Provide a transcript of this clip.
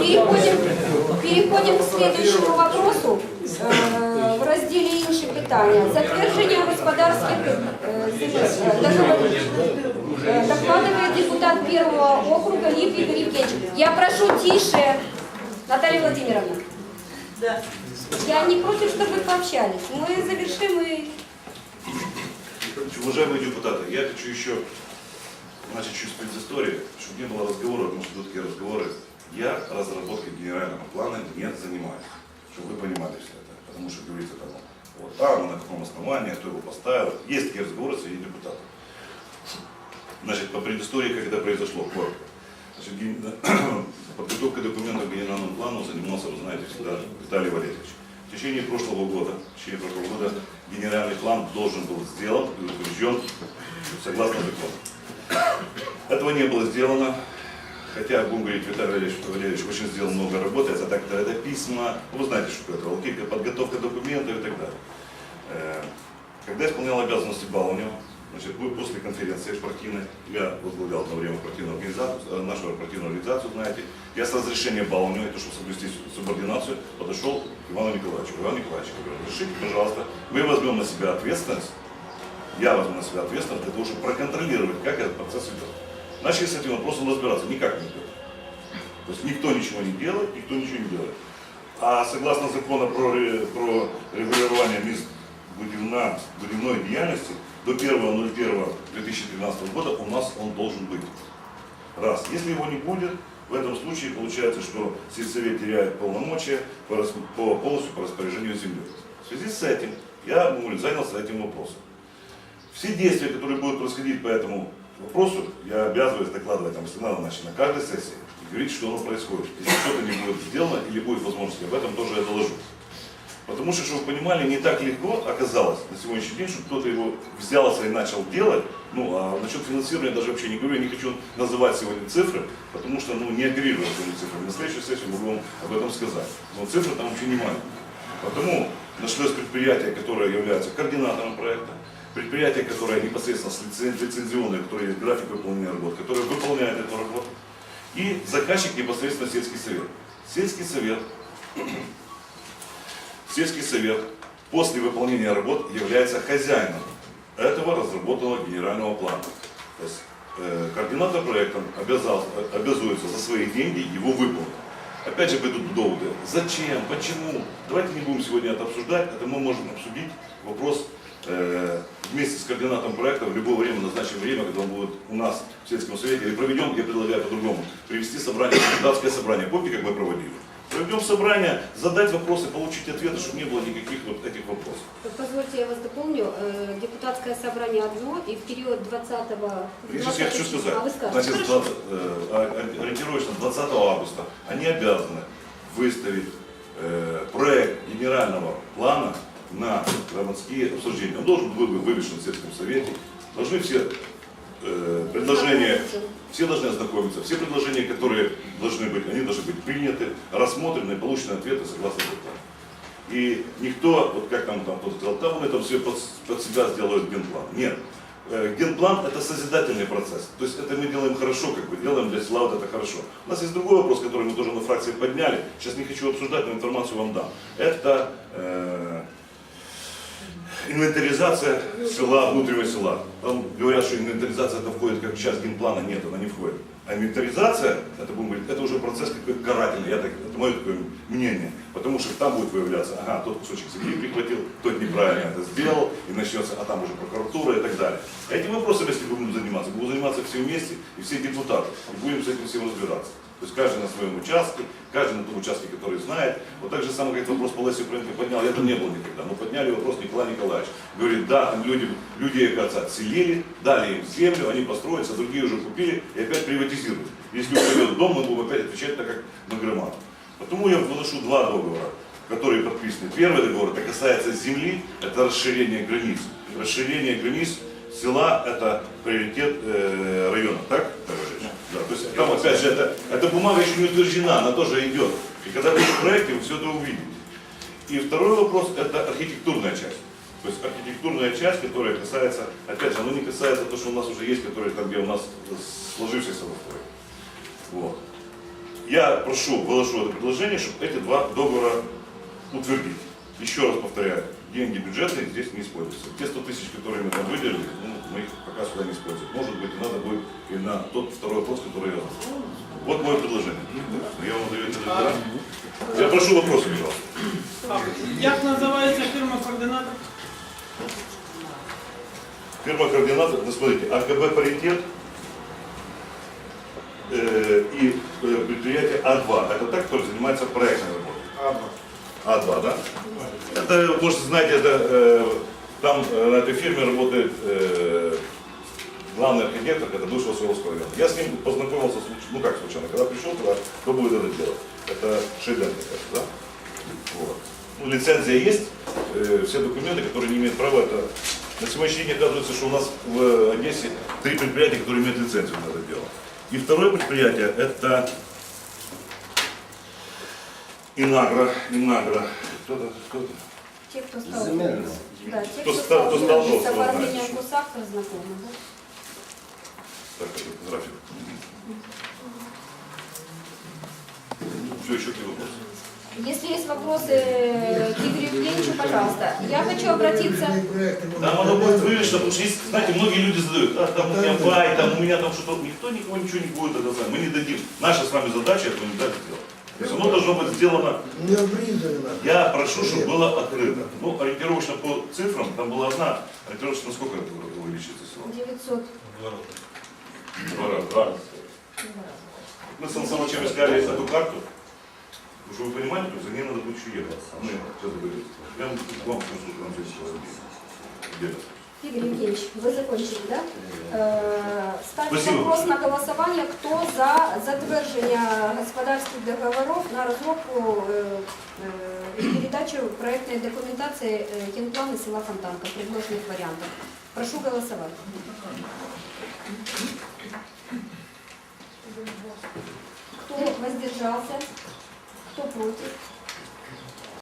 Переходим, переходим к следующему вопросу. Е, В розділі інші питання. Затвердження господарських е, земель. Е, договорів. Е, Докладывает депутат первого округа Лив Игорь Евгеньевич. Я прошу тише, Наталья Владимировна. Я не против, чтобы вы пообщались. Мы завершим и... Уважаемые депутаты, я хочу еще начать чуть с предыстории, чтобы не было разговора, потому что идут такие разговоры. Я разработкой генерального плана не занимаюсь, чтобы вы понимали все это. Потому что говорится там, вот там, на каком основании, кто его поставил. Есть такие разговоры среди депутатов. Значит, по предыстории, как это произошло, коротко. Значит, ген- подготовкой документов к генеральному плану занимался, вы знаете, всегда Виталий Валерьевич. В течение прошлого года, в течение прошлого года генеральный план должен был сделан и утвержден согласно закону. Этого не было сделано, хотя, будем говорить, Виталий Валерьевич, Валерьевич очень сделал много работы, это так это письма, вы знаете, что это, волокитка, подготовка документов и так далее. Э, Когда исполнял обязанности Балунева, значит, после конференции спортивной, я возглавлял одно время спортивную организацию, э, нашу спортивную организацию, знаете, я с разрешения Балунева, и то, чтобы соблюсти субординацию, подошел к Ивану Николаевичу. Иван Николаевич, говорю, разрешите, пожалуйста, мы возьмем на себя ответственность, я возьму на себя ответственность для того, чтобы проконтролировать, как этот процесс идет. Начали с этим вопросом разбираться, никак не идет. То есть никто ничего не делает, никто ничего не делает. А согласно закону про, про регулирование мест будивна, будивной деятельности, до 1.01.2013 года у нас он должен быть. Раз. Если его не будет, в этом случае получается, что сельсовет теряет полномочия по, по- полностью по распоряжению землей. В связи с этим я занялся этим вопросом. Все действия, которые будут происходить по этому вопросу, я обязываюсь докладывать надо, значит, на каждой сессии и говорить, что оно происходит. Если что-то не будет сделано или будет возможность, об этом тоже я доложу. Потому что, чтобы вы понимали, не так легко оказалось на сегодняшний день, чтобы кто-то его взялся и начал делать. Ну, а насчет финансирования даже вообще не говорю, я не хочу называть сегодня цифры, потому что ну, не оперирую этими цифрами. На следующей сессии могу вам об этом сказать. Но цифры там вообще не маленькие. Потому нашлось предприятие, которое является координатором проекта, предприятие, которое непосредственно лицензионное, которое есть график выполнения работ, которое выполняет эту работу, и заказчик непосредственно сельский совет. Сельский совет Сельский совет после выполнения работ является хозяином этого разработанного генерального плана. То есть э, координатор проекта обязал, э, обязуется за свои деньги его выполнить. Опять же пойдут доводы. Зачем? Почему? Давайте не будем сегодня это обсуждать. Это мы можем обсудить вопрос вместе с координатором проекта в любое время, назначим время, когда он будет у нас в сельском совете. Или проведем, я предлагаю по-другому, привести собрание, депутатское собрание. Помните, как мы проводили? Проведем собрание, задать вопросы, получить ответы, чтобы не было никаких вот этих вопросов. Позвольте, я вас дополню. Э, Депутатское собрание одно, и в период 20-го... Я сейчас я хочу сказать, А вы скажете. значит, с Хорошо. 20, э, ори- ориентировочно 20 августа они обязаны выставить э, проект генерального плана на громадские обсуждения. Он должен быть вывешен в сельском совете. Должны все э, предложения, все должны ознакомиться, все предложения, которые должны быть, они должны быть приняты, рассмотрены, получены ответы согласно плану. И никто, вот как там, там кто-то сказал, там он это все под, под себя сделают генплан. Нет. Э, Генплан это созидательный процесс. То есть это мы делаем хорошо, как бы делаем для села, вот это хорошо. У нас есть другой вопрос, который мы тоже на фракции подняли. Сейчас не хочу обсуждать, но информацию вам дам. Это э, инвентаризация села, внутреннего села. Там говорят, что инвентаризация это входит как часть генплана. Нет, она не входит. А инвентаризация, это, будем говорить, это уже процесс какой-то карательный, я так, это мое такое мнение. Потому что там будет выявляться, ага, тот кусочек земли прихватил, тот неправильно это сделал, и начнется, а там уже прокуратура и так далее. А этим вопросом, если будем заниматься, будем заниматься все вместе, и все депутаты, и будем с этим всем разбираться. То есть каждый на своем участке, каждый на том участке, который знает. Вот так же самое, как вопрос по Лесе поднял, я там не был никогда, но подняли вопрос Николай Николаевич. Говорит, да, там люди, люди, оказывается, отселили, дали им землю, они построятся, другие уже купили и опять приватизируют. Если упадет дом, мы будем опять отвечать так, как на громаду. Потому я выношу два договора, которые подписаны. Первый договор, это касается земли, это расширение границ. Расширение границ села – это приоритет э, района, так? Да, то есть там опять же, это, эта бумага еще не утверждена, она тоже идет. И когда будет в проекте, вы все это увидите. И второй вопрос – это архитектурная часть. То есть архитектурная часть, которая касается, опять же, оно не касается того, что у нас уже есть, которые там, где у нас сложившийся настрой. Вот. Я прошу, выложу это предложение, чтобы эти два договора утвердить. Еще раз повторяю, деньги бюджетные здесь не используются. Те 100 тысяч, которые мы там выделили, ну, мы их пока сюда не используем. Может быть, и надо будет и на тот второй вопрос, который я задал. Вот мое предложение. Я вам даю это да? Я прошу вопросы, пожалуйста. Як називається фірма координатор? Фирма координатор, ну, смотрите, АКБ паритет э, и э, предприятие А2. Это так, который занимается проектной работой. А2, да? Это, может, знаете, это, э, там э, на этой фирме работает э, главный архитектор, это бывшего Свердловского района. Я с ним познакомился, случ- ну как случайно, когда пришел туда, кто будет это делать? Это Шейденко, да? Вот. Ну, лицензия есть, э, все документы, которые не имеют права, это... На сегодняшний день оказывается, что у нас в Одессе три предприятия, которые имеют лицензию на это дело. И второе предприятие, это Инагра, Инагра. Кто-то, кто-то. Те, кто стал... Земельно. Да, те, Кто кто стал- кто стал стал с оформлением знакомы, да? Так, это график. Все, еще какие вопросы? Если есть вопросы к Игорю Евгеньевичу, пожалуйста. Я хочу обратиться... Там оно будет вывешено, потому что есть, знаете, многие люди задают, а там у меня бай, там у меня там что-то, никто никого ничего не будет это знать. Мы не дадим. Наша с вами задача этого не дать сделать. То есть оно должно быть сделано, Не я прошу, чтобы было открыто. Ну, ориентировочно по цифрам, там была одна, ориентировочно сколько это увеличится село? 900. Два раза. Два раза. Мы с Сан искали эту карту, потому что вы понимаете, то за ней надо будет еще ехать. Мы сейчас говорим. Я вам вам скажу, что нам здесь делать. Игорь Евгеньевич, вы закончили, да? Э, Ставим Спасибо. вопрос на голосование, кто за затвердження господарських договорів на розробку е, е, і передачу проектної документації е, генплану села Фонтанка, предложених варіантів. Прошу голосувати. Кто воздержался? Кто против?